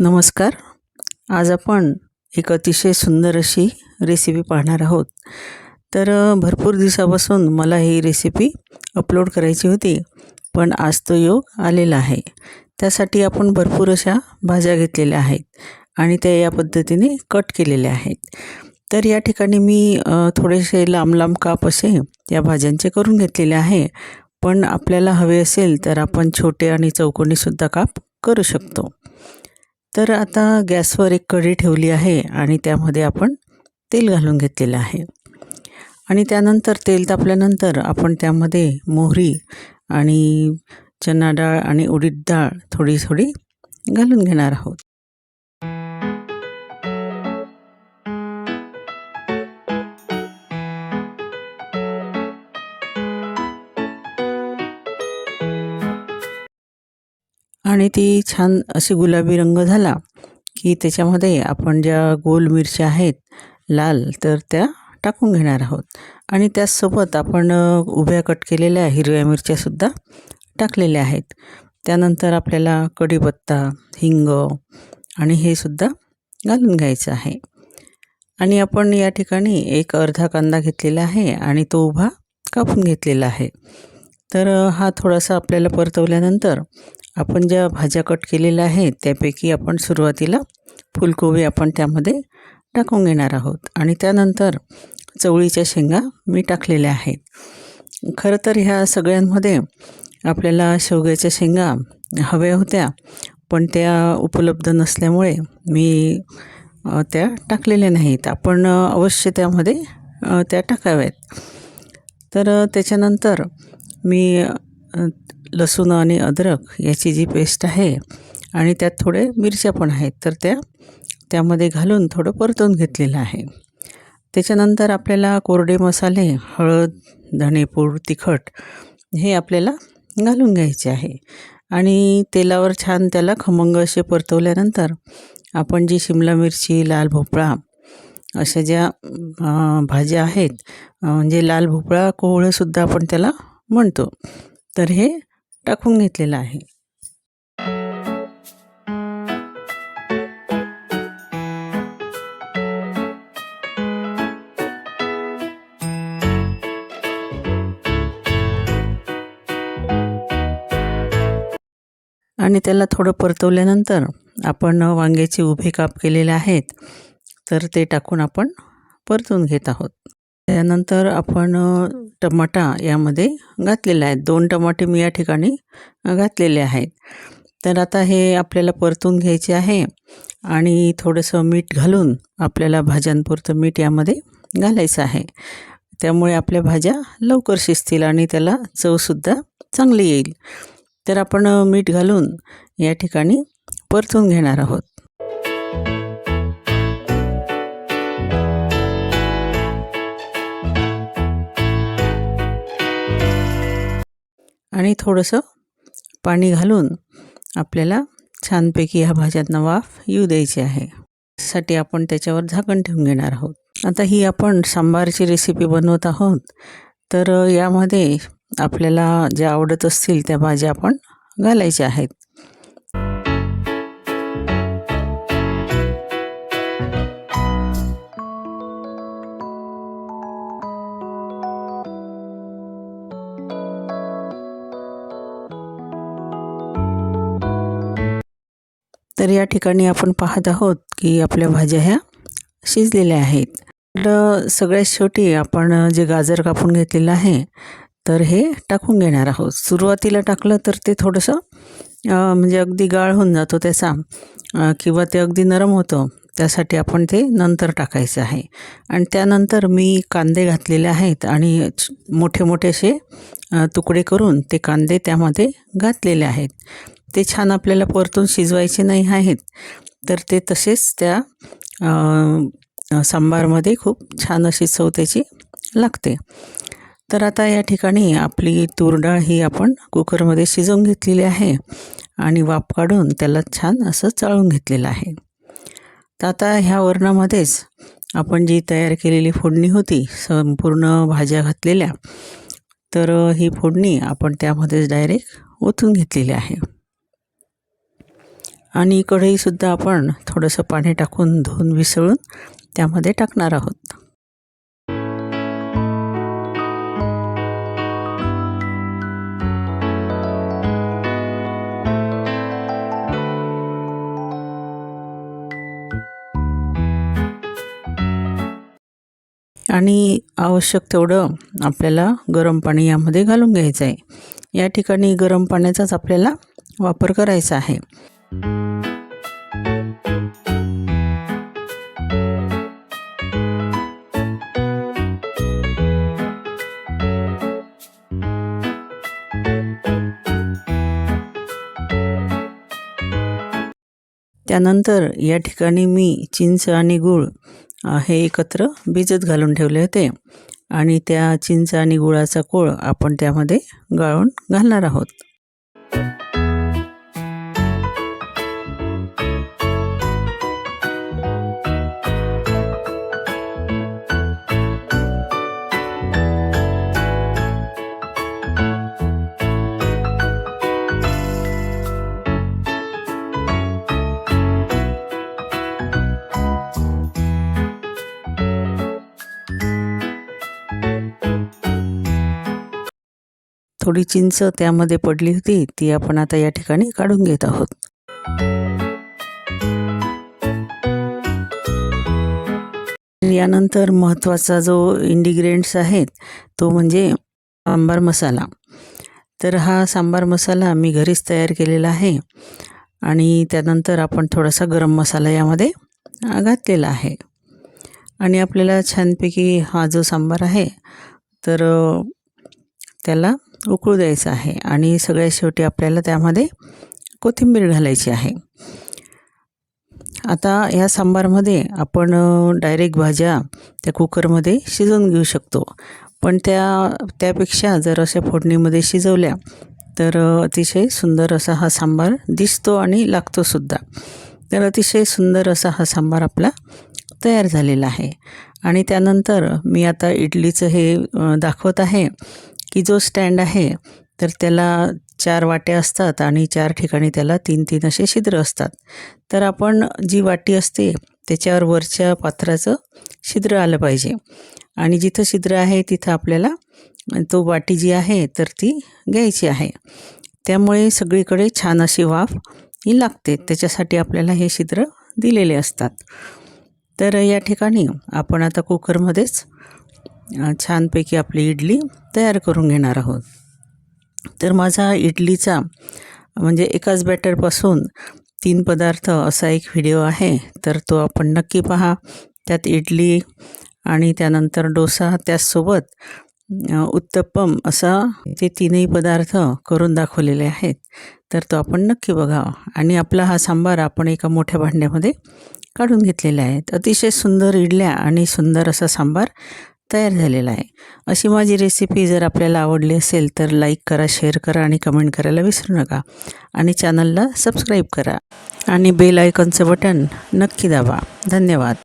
नमस्कार. आज आपण एक अतिशय सुंदर अशी रेसिपी पाहणार आहोत. तर भरपूर दिवसापासून मला ही रेसिपी अपलोड करायची होती पण आज तो योग आलेला आहे. त्यासाठी आपण भरपूर अशा भाज्या घेतलेल्या आहेत आणि त्या या पद्धतीने कट केलेल्या आहेत. तर या ठिकाणी मी थोडेसे लांब लांब काप असे या भाज्यांचे करून घेतलेले आहे. पण आपल्याला हवे असेल तर आपण छोटे आणि चौकोनीसुद्धा काप करू शकतो. तर आता गॅसवर एक कढी ठेवली आहे आणि त्यामध्ये आपण तेल घालून घेतलेलं आहे. आणि त्यानंतर तेल तापल्यानंतर आपण त्यामध्ये मोहरी आणि चना डाळ आणि उडीद डाळ थोडी थोडी घालून घेणार आहोत. आणि ती छान अशी गुलाबी रंग झाला की त्याच्यामध्ये आपण ज्या गोल मिरच्या आहेत लाल तर त्या टाकून घेणार आहोत. आणि त्याचसोबत आपण उभ्या कट केलेल्या हिरव्या मिरच्यासुद्धा टाकलेल्या आहेत. त्यानंतर आपल्याला कढीपत्ता हिंग आणि हे सुद्धा घालून घ्यायचं आहे. आणि आपण या ठिकाणी एक अर्धा कांदा घेतलेला आहे आणि तो उभा कापून घेतलेला आहे. तर हा थोडासा आपल्याला परतवल्यानंतर आपण ज्या भाज्या कट केलेल्या आहेत त्यापैकी आपण सुरुवातीला फुलकोबी आपण त्यामध्ये टाकून घेणार आहोत. आणि त्यानंतर चवळीच्या शेंगा मी टाकलेल्या आहेत. खरं तर ह्या सगळ्यांमध्ये आपल्याला शेवग्याच्या शेंगा हव्या होत्या पण त्या उपलब्ध नसल्यामुळे मी त्या टाकलेल्या नाहीत. आपण अवश्य त्यामध्ये त्या टाकाव्यात. तर त्याच्यानंतर मी लसूण आणि अद्रक याची जी पेस्ट आहे आणि त्यात थोडे मिरच्या पण आहेत तर त्या त्यामध्ये घालून थोडं परतून घेतलेलं आहे. त्याच्यानंतर आपल्याला कोरडे मसाले हळद धणेपूड तिखट हे आपल्याला घालून घ्यायचे आहे. आणि तेलावर छान त्याला खमंग असे परतवल्यानंतर आपण जी शिमला मिरची लाल भोपळा अशा ज्या भाज्या आहेत म्हणजे लाल भोपळा कोवळंसुद्धा आपण त्याला म्हणतो. तर हे टाकून घेतलेलं आहे. आणि त्याला थोडं परतवल्यानंतर आपण वांग्याचे उभे काप केलेले आहेत तर ते टाकून आपण परतून घेत आहोत. त्यानंतर आपण टमाटा यामध्ये घातलेला आहे. दोन टमाटे मी या ठिकाणी घातलेले आहेत. तर आता हे आपल्याला परतून घ्यायचे आहे आणि थोडंसं मीठ घालून आपल्याला भाज्यांपुरतं मीठ यामध्ये घालायचं आहे. त्यामुळे आपल्या भाज्या लवकर शिजतील आणि त्याला चवसुद्धा चांगली येईल. तर आपण मीठ घालून या ठिकाणी परतून घेणार आहोत. आणि थोडंसं पाणी घालून आपल्याला छानपैकी ह्या भाज्यांना वाफ येऊ द्यायची आहे. साठी आपण त्याच्यावर झाकण ठेवून घेणार आहोत. आता ही आपण सांबारची रेसिपी बनवत आहोत. तर यामध्ये आपल्याला ज्या आवडत असतील त्या भाज्या आपण घालायच्या आहेत. तर या ठिकाणी आपण पाहत आहोत की आपल्या भाज्या ह्या शिजलेल्या आहेत. तर सगळ्यात शेवटी आपण जे गाजर कापून घेतलेलं आहे तर हे टाकून घेणार आहोत. सुरुवातीला टाकलं तर ते थोडंसं म्हणजे अगदी गाळ होऊन जातो त्याचा किंवा ते अगदी नरम होतं त्यासाठी आपण ते नंतर टाकायचं आहे. आणि त्यानंतर मी कांदे घातलेले आहेत आणि मोठे मोठे असे तुकडे करून ते कांदे त्यामध्ये घातलेले आहेत. ते छान आपल्याला परतून शिजवायचे नाही आहेत. तर ते तसेच त्या सांबारमध्ये खूप छान अशी चव त्याची लागते. तर आता या ठिकाणी आपली तूर डाळ ही आपण कुकरमध्ये शिजवून घेतलेली आहे आणि वाफ काढून त्याला छान असं चाळून घेतलेलं आहे. तर आता ह्या वरणामध्येच आपण जी तयार केलेली फोडणी होती संपूर्ण भाज्या घातलेल्या तर ही फोडणी आपण त्यामध्येच डायरेक्ट ओतून घेतलेली आहे. आणि कढईसुद्धा आपण थोडंसं पाणी टाकून धुवून विसळून त्यामध्ये टाकणार आहोत. आणि आवश्यक तेवढं आपल्याला गरम पाणी यामध्ये घालून घ्यायचं आहे या ठिकाणी गरम पाण्याचाच आपल्याला वापर करायचा आहे. त्यानंतर या ठिकाणी मी चिंच आणि गूळ हे एकत्र भिजत घालून ठेवले होते. आणि त्या चिंच आणि गुळाचा कोळ आपण त्यामध्ये गाळून घालणार आहोत. थोडी चिंच त्यामध्ये पडली होती ती आपण आता या ठिकाणी काढून घेत आहोत. यानंतर महत्त्वाचा जो इंडिग्रेंट्स आहेत तो म्हणजे सांबार मसाला. तर हा सांबार मसाला मी घरीच तयार केलेला आहे आणि त्यानंतर आपण थोडासा गरम मसाला यामध्ये घातलेला आहे. आणि आपल्याला छानपैकी हा जो सांबार आहे तर त्याला उकळू द्यायचं आहे आणि सगळ्यात शेवटी आपल्याला त्यामध्ये कोथिंबीर घालायची आहे. आता ह्या सांबारमध्ये आपण डायरेक्ट भाज्या त्या कुकरमध्ये शिजवून घेऊ शकतो. पण त्या त्यापेक्षा जर अशा फोडणीमध्ये शिजवल्या तर अतिशय सुंदर असा हा सांबार दिसतो आणि लागतोसुद्धा तर अतिशय सुंदर असा हा सांबार आपला तयार झालेला आहे. आणि त्यानंतर मी आता इडलीचं हे दाखवत आहे. की जो स्टँड आहे तर त्याला चार वाट्या असतात आणि चार ठिकाणी त्याला तीन तीन असे छिद्र असतात. तर आपण जी वाटी असते त्याच्यावर वरच्या पात्राचं छिद्र आलं पाहिजे. आणि जिथं छिद्र आहे तिथं आपल्याला तो वाटी जी आहे तर ती घ्यायची आहे. त्यामुळे सगळीकडे छान अशी वाफ ही लागते. त्याच्यासाठी आपल्याला हे छिद्र दिलेले असतात. तर या ठिकाणी आपण आता कुकरमध्येच छानपैकी आपली इडली तयार करून घेणार आहोत. तर माझा इडलीचा म्हणजे एकाच बॅटरपासून तीन पदार्थ असा एक व्हिडिओ आहे. तर तो आपण नक्की पहा. त्यात इडली आणि त्यानंतर डोसा त्याचसोबत उत्तप्पम असा ते तीनही पदार्थ करून दाखवलेले आहेत. तर तो आपण नक्की बघावा आणि आपला हा सांबार आपण एका मोठ्या भांड्यामध्ये काढून घेतलेला आहे. अतिशय सुंदर इडल्या आणि सुंदर असा सांबार तयार झालेला आहे. अशी माझी रेसिपी जर आपल्याला आवडली असेल तर लाईक करा शेअर करा आणि कमेंट करायला विसरू नका. आणि चॅनलला सबस्क्राईब करा. आणि बेल आयकॉनचं बटन नक्की दाबा. धन्यवाद.